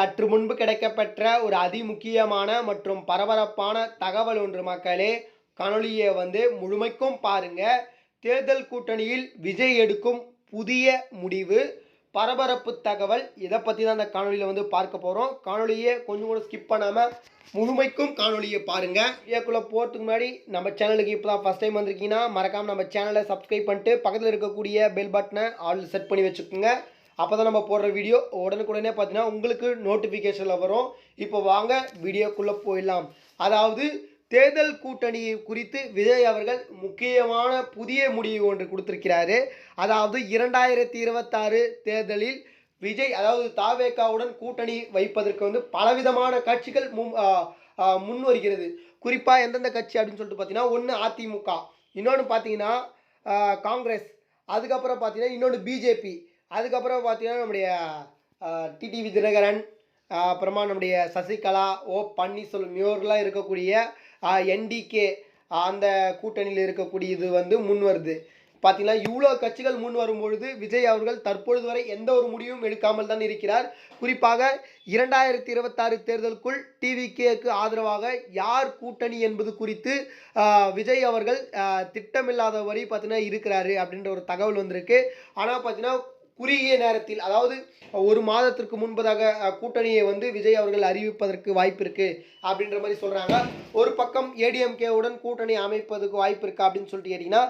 சற்று முன்பு கிடைக்கப்பெற்ற ஒரு அதிமுக்கியமான மற்றும் பரபரப்பான தகவல் ஒன்று மக்களே. காணொலியை வந்து முழுமைக்கும் பாருங்க. தேர்தல் கூட்டணியில் விஜய் எடுக்கும் புதிய முடிவு பரபரப்பு தகவல் இதை பற்றி தான் அந்த காணொலியில் வந்து பார்க்க போகிறோம் காணொலியை கொஞ்சம் கூட ஸ்கிப் பண்ணாமல் முழுமைக்கும் காணொலியை பாருங்கள் வீடியோக்குள்ளே போகிறதுக்கு முன்னாடி நம்ம சேனலுக்கு இப்போ தான் ஃபஸ்ட் டைம் வந்திருக்கீங்கன்னா மறக்காமல் நம்ம சேனலை சப்ஸ்கிரைப் பண்ணிட்டு பக்கத்தில் இருக்கக்கூடிய பெல் பட்டனை ஆல் செட் பண்ணி வச்சுக்கோங்க. அப்போ தான் நம்ம போடுற வீடியோ உடனுக்குடனே பார்த்தீங்கன்னா உங்களுக்கு நோட்டிஃபிகேஷனில் வரும். இப்போ வாங்க வீடியோக்குள்ளே போயிடலாம். அதாவது தேர்தல் கூட்டணி குறித்து விஜய் அவர்கள் முக்கியமான புதிய முடிவு ஒன்று கொடுத்திருக்கிறாரு. அதாவது இரண்டாயிரத்தி இருபத்தாறு தேர்தலில் விஜய் அதாவது தாவேக்காவுடன் கூட்டணி வைப்பதற்கு வந்து பலவிதமான கட்சிகள் முன் வருகிறது. குறிப்பாக எந்தெந்த கட்சி அப்படின்னு சொல்லிட்டு பார்த்தீங்கன்னா ஒன்று அதிமுக இன்னொன்று பார்த்தீங்கன்னா காங்கிரஸ் அதுக்கப்புறம் பார்த்தீங்கன்னா இன்னொன்று பிஜேபி. அதுக்கப்புறம் பார்த்தீங்கன்னா நம்முடைய டிடிவி தினகரன் அப்புறமா நம்முடைய சசிகலா ஓ பன்னீர்செல்வம் இவர்களாம் இருக்கக்கூடிய என்டிகே அந்த கூட்டணியில் இருக்கக்கூடிய இது வந்து முன் வருது. பார்த்தீங்கன்னா இவ்வளோ கட்சிகள் முன் வரும்பொழுது விஜய் அவர்கள் தற்பொழுது வரை எந்த ஒரு முடிவும் எடுக்காமல் தான் இருக்கிறார். குறிப்பாக இரண்டாயிரத்தி இருபத்தாறு தேர்தலுக்குள் டிவிகேக்கு ஆதரவாக யார் கூட்டணி என்பது குறித்து விஜய் அவர்கள் திட்டமில்லாத திட்டமில்லாதபடி பார்த்தீங்கன்னா இருக்கிறாரு அப்படின்ற ஒரு தகவல் வந்திருக்கு. ஆனால் பார்த்தீங்கன்னா குறுகிய நேரத்தில் அதாவது ஒரு மாதத்திற்கு முன்பதாக கூட்டணியை வந்து விஜய் அவர்கள் அறிவிப்பதற்கு வாய்ப்பு இருக்கு அப்படின்ற மாதிரி சொல்றாங்க. ஒரு பக்கம் ஏடிஎம்கேவுடன் கூட்டணி அமைப்பதற்கு வாய்ப்பு இருக்கா அப்படின்னு சொல்லிட்டு கேட்டிங்கன்னா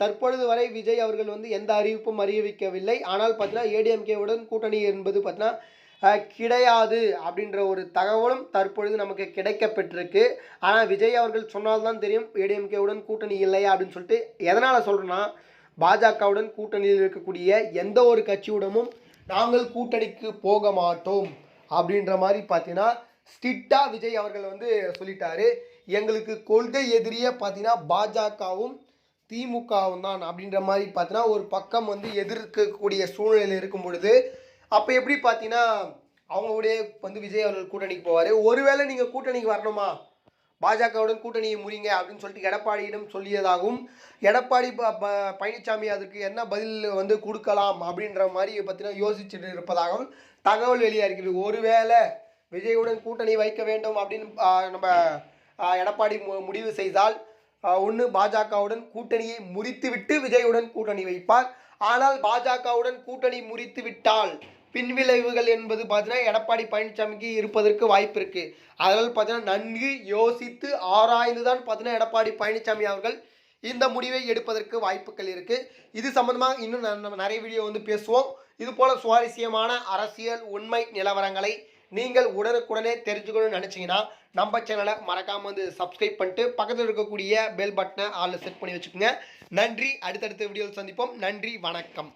தற்பொழுது வரை விஜய் அவர்கள் வந்து எந்த அறிவிப்பும் அறிவிக்கவில்லை. ஆனால் பார்த்தீங்கன்னா ஏடிஎம்கேவுடன் கூட்டணி என்பது பார்த்தீங்கன்னா கிடையாது அப்படின்ற ஒரு தகவலும் தற்பொழுது நமக்கு கிடைக்கப்பட்டிருக்கு. ஆனால் விஜய் அவர்கள் சொன்னால்தான் தெரியும் ஏடிஎம்கேவுடன் கூட்டணி இல்லையா அப்படின்னு சொல்லிட்டு எதனால் சொல்கிறேன்னா பாஜகவுடன் கூட்டணியில் இருக்கக்கூடிய எந்த ஒரு கட்சியுடனும் நாங்கள் கூட்டணிக்கு போக மாட்டோம் அப்படின்ற மாதிரி பார்த்தீங்கன்னா ஸ்டிட்டா விஜய் அவர்கள் வந்து சொல்லிட்டாரு. எங்களுக்கு கொள்கை எதிரியே பார்த்தீங்கன்னா பாஜகவும் திமுகவும் தான் அப்படின்ற மாதிரி பார்த்தீங்கன்னா ஒரு பக்கம் வந்து எதிர்க்கக்கூடிய சூழ்நிலை இருக்கும் பொழுது அப்போ எப்படி பார்த்தீங்கன்னா அவங்களுடைய வந்து விஜய் அவர்கள் கூட்டணிக்கு போவார்? ஒருவேளை நீங்கள் கூட்டணிக்கு வரணுமா? பாஜகவுடன் கூட்டணியை முறிங்க அப்படின்னு சொல்லிட்டு எடப்பாடியிடம் சொல்லியதாகவும் எடப்பாடி ப- ப- பழனிசாமி அதுக்கு என்ன பதில் வந்து கொடுக்கலாம்? அப்படின்ற மாதிரி பார்த்தீங்கன்னா யோசிச்சுட்டு இருப்பதாகவும் தகவல் வெளியாகிறது ஒருவேளை விஜயுடன் கூட்டணி வைக்க வேண்டும் அப்படின்னு நம்ம எடப்பாடி மு- முடிவு செய்தால் ஒன்று பாஜகவுடன் கூட்டணியை முறித்துவிட்டு விஜயுடன் கூட்டணி வைப்பார். ஆனால் பாஜகவுடன் கூட்டணி முறித்து விட்டால் பின்விளைவுகள் என்பது பார்த்தீங்கன்னா எடப்பாடி பழனிசாமிக்கு இருப்பதற்கு வாய்ப்பு இருக்கு அதனால் பார்த்தீங்கன்னா நன்கு யோசித்து ஆராய்ந்து தான் பார்த்தீங்கன்னா எடப்பாடி பழனிசாமி அவர்கள் இந்த முடிவை எடுப்பதற்கு வாய்ப்புகள் இருக்கு. இது சம்பந்தமாக இன்னும் ந- நம்ம நிறைய வீடியோ வந்து பேசுவோம். இது போல சுவாரஸ்யமான அரசியல் உண்மை நிலவரங்களை நீங்கள் உடனுக்குடனே தெரிஞ்சுக்கணும்னு நினச்சிங்கன்னா நம்ம சேனலை மறக்காமல் வந்து சப்ஸ்கிரைப் பண்ணிட்டு பக்கத்தில் இருக்கக்கூடிய பெல் பட்டனை ஆளில் செட் பண்ணி வச்சுக்கோங்க. நன்றி. அடுத்தடுத்த வீடியோவில் சந்திப்போம். நன்றி. வணக்கம்.